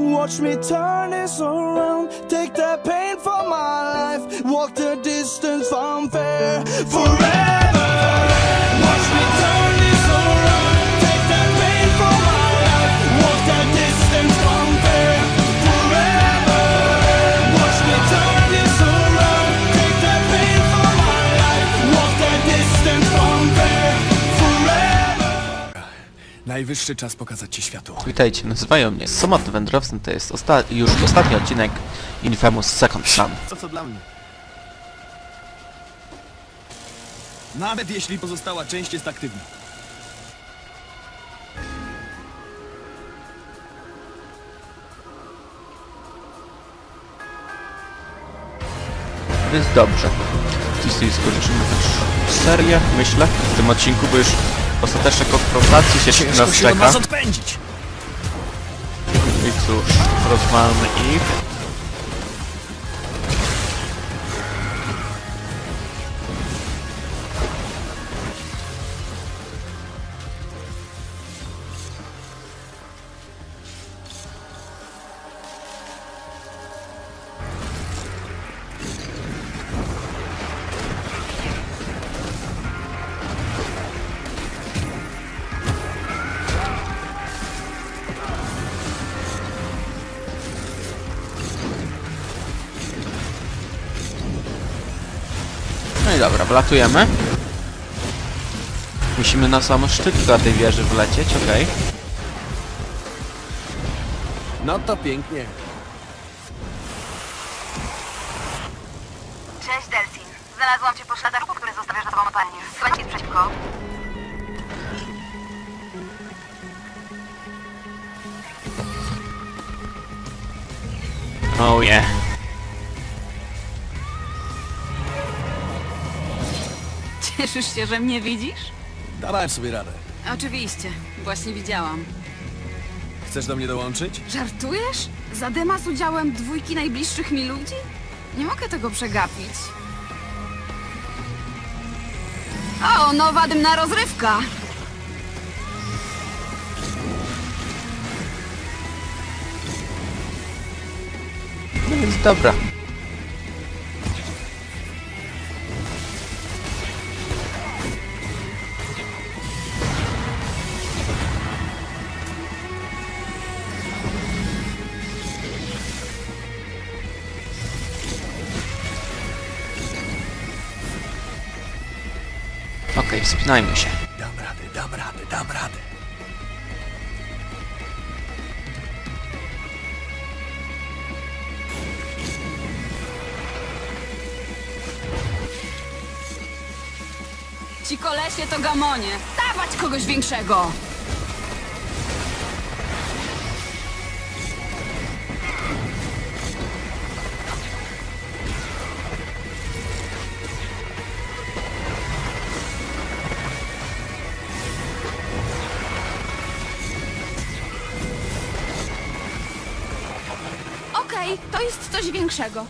Watch me turn this around. Take that pain from my life. Walk the distance from fair forever. Najwyższy czas pokazać ci światu. Witajcie, nazywają mnie Samotny Wędrowcem, to jest osta już ostatni odcinek Infamous Second Son. Co co dla mnie? Nawet jeśli pozostała część jest aktywna. Więc dobrze. Dzisiaj skończymy też serię, myślę, w tym odcinku, bo już ostateczna konfrontacja się Ciężko nas się od czeka. was odpędzić. I cóż, rozwalmy ich. Wlatujemy. Musimy na sam szczyt do tej wieży wlecieć, okej. No to pięknie. Cześć Delsin. Znalazłam cię po śladach, które zostawiasz na załamanie. Chyba nic przeciwko. Oh yeah. Cieszysz się, że mnie widzisz? Dawałem sobie radę. Oczywiście, właśnie widziałam. Chcesz do mnie dołączyć? Żartujesz? Zadyma z udziałem dwójki najbliższych mi ludzi? Nie mogę tego przegapić. O, nowa dymna rozrywka! No więc dobra. Wspinajmy się. Dam radę, dam radę, dam radę. Ci kolesie to gamonie. Dawać kogoś większego! Okej, to jest coś większego.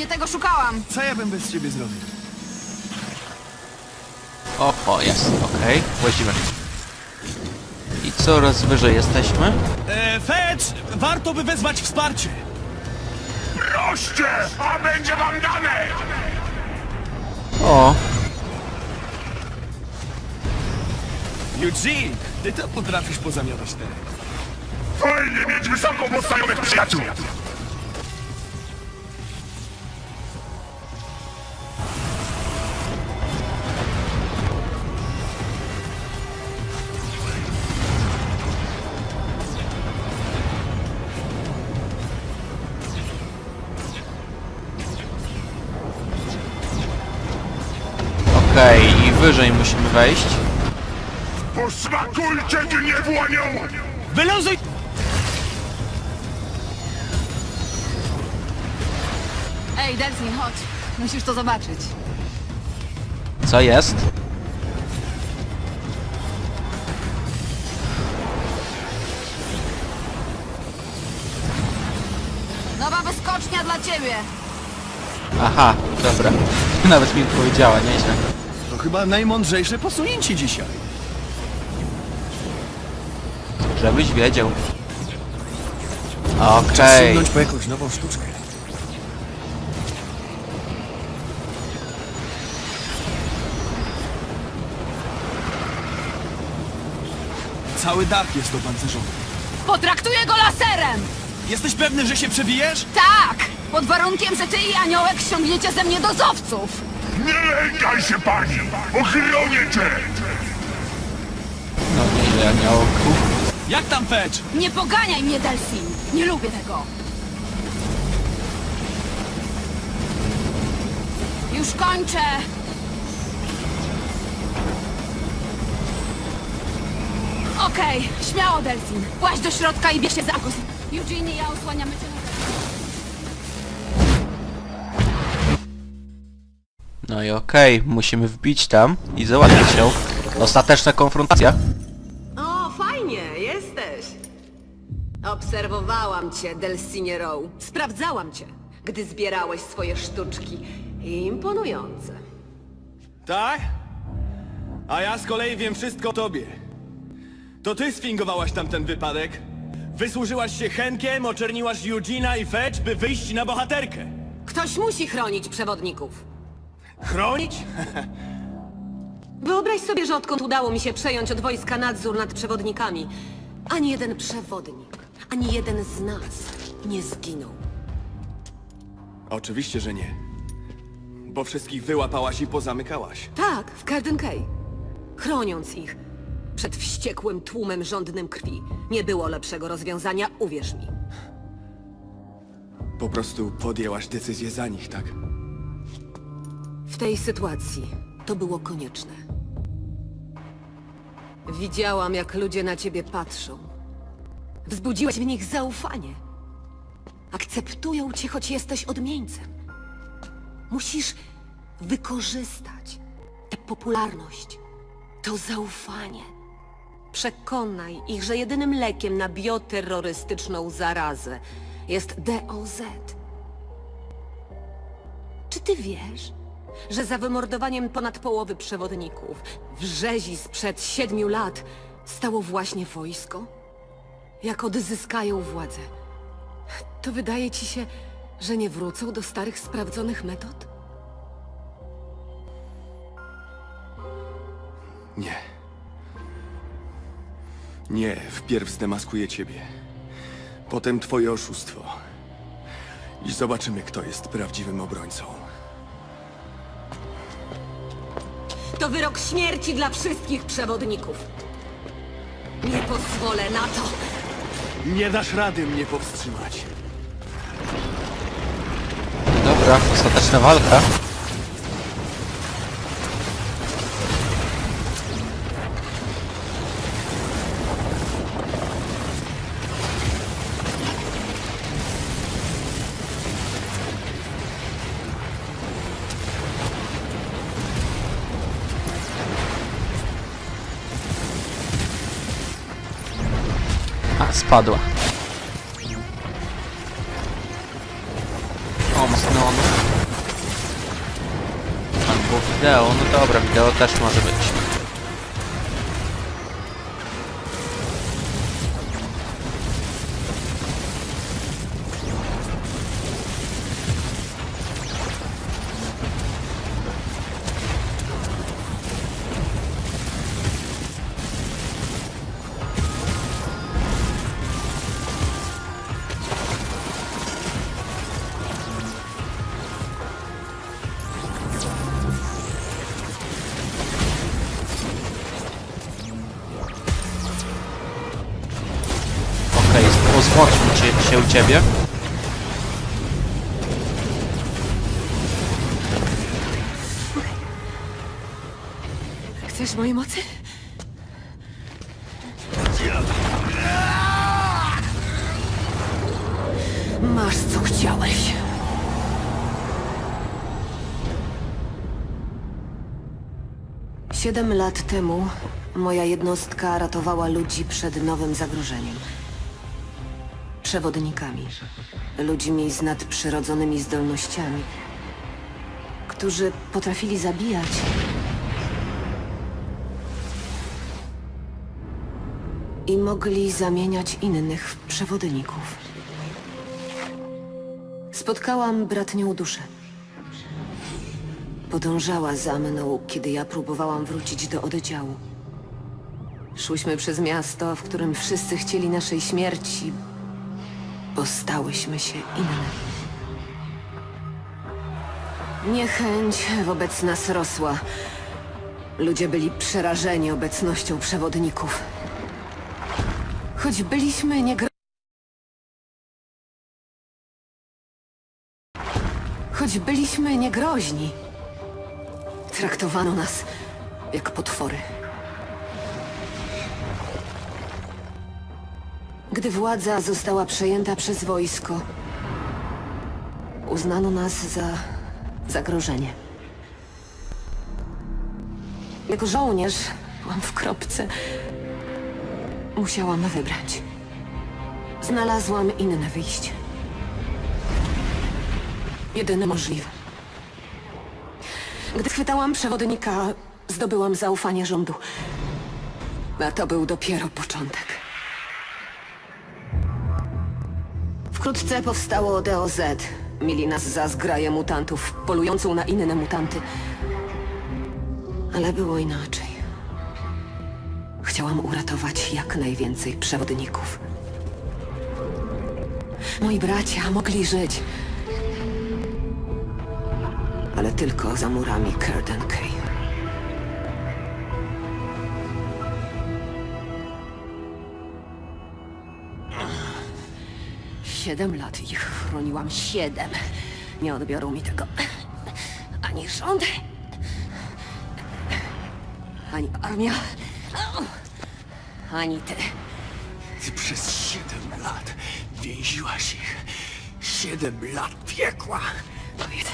Właśnie tego szukałam. Co ja bym bez ciebie zrobił? Oho, jest, okej. Łazimy. I coraz wyżej jesteśmy. E, Fetch, warto by wezwać wsparcie. Proście, a będzie wam dane! O, Eugene, ty to potrafisz pozamiatać teren. Fajnie mieć wysoko postawionych przyjaciół! Okej, i wyżej musimy wejść. Posmakujcie gniewu anioła! Wyluzuj! Ej, Delsin, chodź. Musisz to zobaczyć. Co jest? Nowa wyskocznia dla ciebie. Aha, dobra. Nawet mi powiedziała, nieźle. Chyba najmądrzejsze posunięcie dzisiaj. Żebyś wiedział. Okej. sięgnąć po jakąś nową sztuczkę. Cały dach jest opancerzony. Potraktuję go laserem! Jesteś pewny, że się przebijesz? Tak! Pod warunkiem, że ty i aniołek ściągniecie ze mnie dozowców. Nie lękaj się pani! Ochronię cię! No nieźle, aniołku. Jak tam Fetch? Nie poganiaj mnie, Delsin! Nie lubię tego! Już kończę! Okej, śmiało, Delsin. Właź do środka i bierz się za i ja osłaniamy cię No i okej, musimy wbić tam i załatwić ją. Ostateczna konfrontacja. O, fajnie, jesteś. Obserwowałam cię, Delsinie Row. Sprawdzałam cię, gdy zbierałeś swoje sztuczki. Imponujące. Tak? A ja z kolei wiem wszystko o tobie. To ty sfingowałaś tamten wypadek? Wysłużyłaś się Henkiem, oczerniłaś Eugina i Fetch, by wyjść na bohaterkę. Ktoś musi chronić przewodników. Chronić? Wyobraź sobie, że odkąd udało mi się przejąć od wojska nadzór nad przewodnikami, ani jeden przewodnik, ani jeden z nas nie zginął. Oczywiście, że nie. Bo wszystkich wyłapałaś i pozamykałaś. Tak, w Carden Cay. Chroniąc ich przed wściekłym tłumem żądnym krwi. Nie było lepszego rozwiązania, uwierz mi. Po prostu podjęłaś decyzję za nich, tak? Tej sytuacji to było konieczne. Widziałam, jak ludzie na ciebie patrzą. Wzbudziłeś w nich zaufanie. Akceptują cię, choć jesteś odmieńcem. Musisz wykorzystać tę popularność, to zaufanie. Przekonaj ich, że jedynym lekiem na bioterrorystyczną zarazę jest DOZ. Czy ty wiesz, że za wymordowaniem ponad połowy przewodników w rzezi sprzed siedmiu lat stało właśnie wojsko? Jak odzyskają władzę, to wydaje ci się, że nie wrócą do starych, sprawdzonych metod? Nie. Nie, wpierw zdemaskuję ciebie. Potem twoje oszustwo. I zobaczymy, kto jest prawdziwym obrońcą. To wyrok śmierci dla wszystkich przewodników. Nie pozwolę na to! Nie dasz rady mnie powstrzymać. Dobra, ostateczna walka. Spadła. Omsnon. Albo wideo, no dobra, wideo też może być. Cię, się u ciebie. Chcesz mojej mocy? Masz co chciałeś. Siedem lat temu moja jednostka ratowała ludzi przed nowym zagrożeniem. Przewodnikami. Ludźmi z nadprzyrodzonymi zdolnościami, którzy potrafili zabijać i mogli zamieniać innych w przewodników. Spotkałam bratnią duszę. Podążała za mną, kiedy ja próbowałam wrócić do oddziału. Szłyśmy przez miasto, w którym wszyscy chcieli naszej śmierci, bo stałyśmy się inne. Niechęć wobec nas rosła. Ludzie byli przerażeni obecnością przewodników. Choć byliśmy nie Choć byliśmy niegroźni, traktowano nas jak potwory. Gdy władza została przejęta przez wojsko, uznano nas za zagrożenie. Jako żołnierz byłam w kropce. Musiałam wybrać. Znalazłam inne wyjście. Jedyne możliwe. Gdy chwytałam przewodnika, zdobyłam zaufanie rządu. A to był dopiero początek. Wkrótce powstało DOZ. Mieli nas za zgraję mutantów, polującą na inne mutanty. Ale było inaczej. Chciałam uratować jak najwięcej przewodników. Moi bracia mogli żyć. Ale tylko za murami Curtain Cay. Siedem lat ich chroniłam. Siedem. Nie odbiorą mi tego ani rząd, ani armia, ani ty. Ty przez 7 lat więziłaś ich. 7 lat piekła. Powiedz,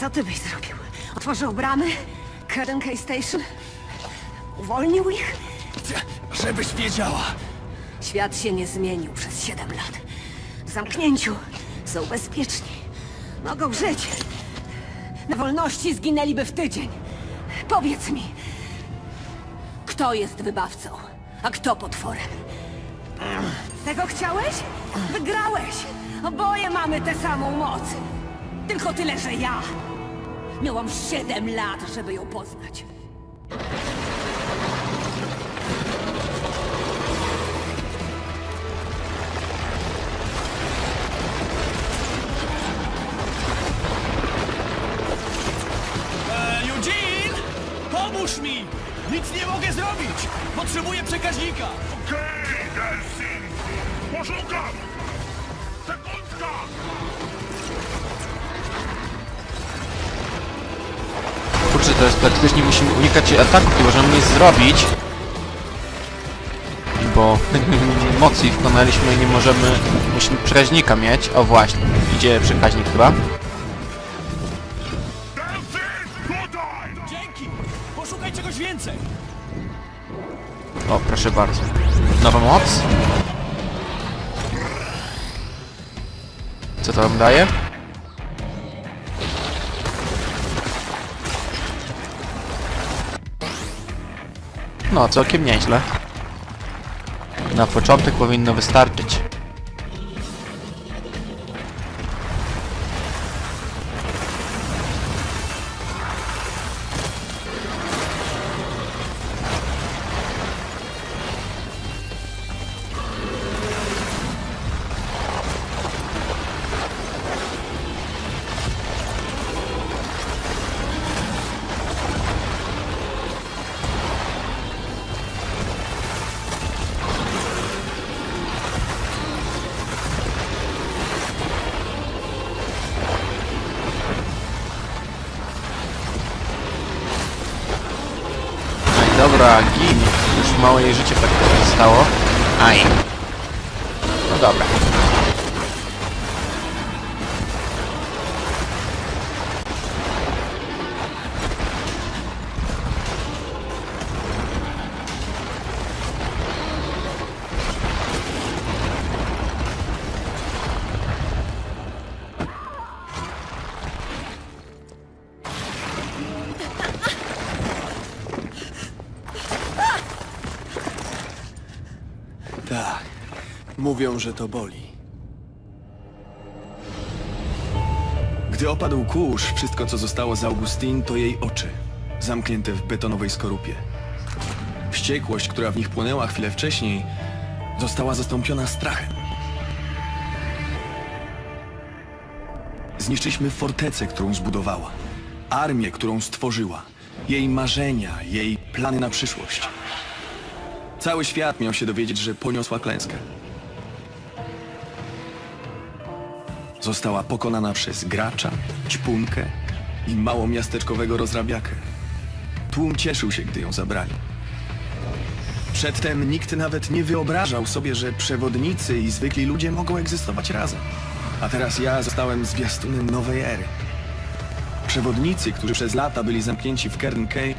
co ty byś zrobił? Otworzył bramy? Curtain Cay Station? Uwolnił ich? Żebyś wiedziała. Świat się nie zmienił przez siedem lat. Zamknięciu są bezpieczni. Mogą żyć. Na wolności zginęliby w tydzień. Powiedz mi, kto jest wybawcą, a kto potworem? Tego chciałeś? Wygrałeś! Oboje mamy tę samą moc. Tylko tyle, że ja miałam siedem lat, żeby ją poznać. Teraz praktycznie musimy unikać ataków, nie możemy nic zrobić. Bo mocy wkonaliśmy i nie możemy... Musimy przekaźnika mieć. O właśnie, idzie przekaźnik chyba. Poszukaj czegoś więcej! O, proszę bardzo. Nowa moc. Co to wam daje? No, całkiem nieźle. Na początek powinno wystarczyć. Dobra, gin. Już mało jej życia tak zostało. Aj. No dobra. Mówią, że to boli. Gdy opadł kurz, wszystko co zostało z Augustin to jej oczy, zamknięte w betonowej skorupie. Wściekłość, która w nich płynęła chwilę wcześniej, została zastąpiona strachem. Zniszczyliśmy fortecę, którą zbudowała, armię, którą stworzyła, jej marzenia, jej plany na przyszłość. Cały świat miał się dowiedzieć, że poniosła klęskę. Została pokonana przez gracza, ćpunkę i małomiasteczkowego rozrabiakę. Tłum cieszył się, gdy ją zabrali. Przedtem nikt nawet nie wyobrażał sobie, że przewodnicy i zwykli ludzie mogą egzystować razem. A teraz ja zostałem zwiastunem nowej ery. Przewodnicy, którzy przez lata byli zamknięci w Kern Cay,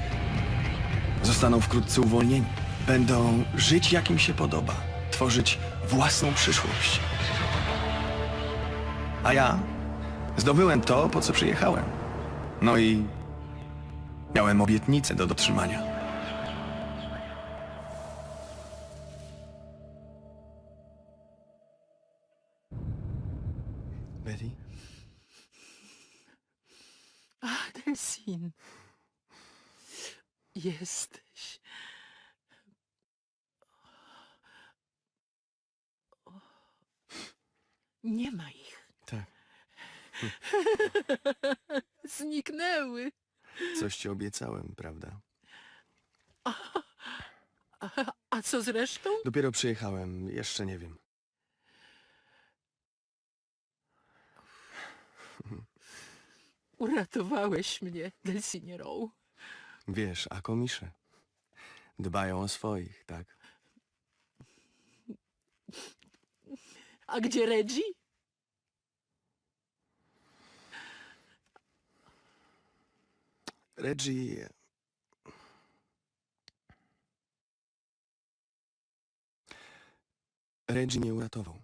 Zostaną wkrótce uwolnieni. Będą żyć jak im się podoba, tworzyć własną przyszłość. A ja zdobyłem to, po co przyjechałem. No i miałem obietnicę do dotrzymania. Betty? Delsin. Jesteś. Nie ma ich. Zniknęły. Coś ci obiecałem, prawda? A, a co z resztą? Dopiero przyjechałem, jeszcze nie wiem. Uratowałeś mnie, Delsinie Row. Wiesz, a komisze dbają o swoich, tak? A gdzie Reggie? Reggie... Reggie mnie uratował.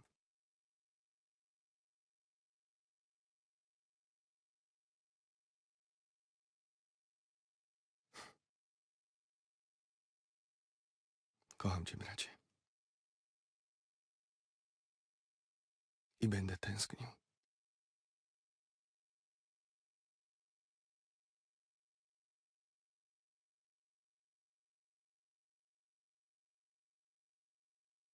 Kocham cię, bracie. I będę tęsknił.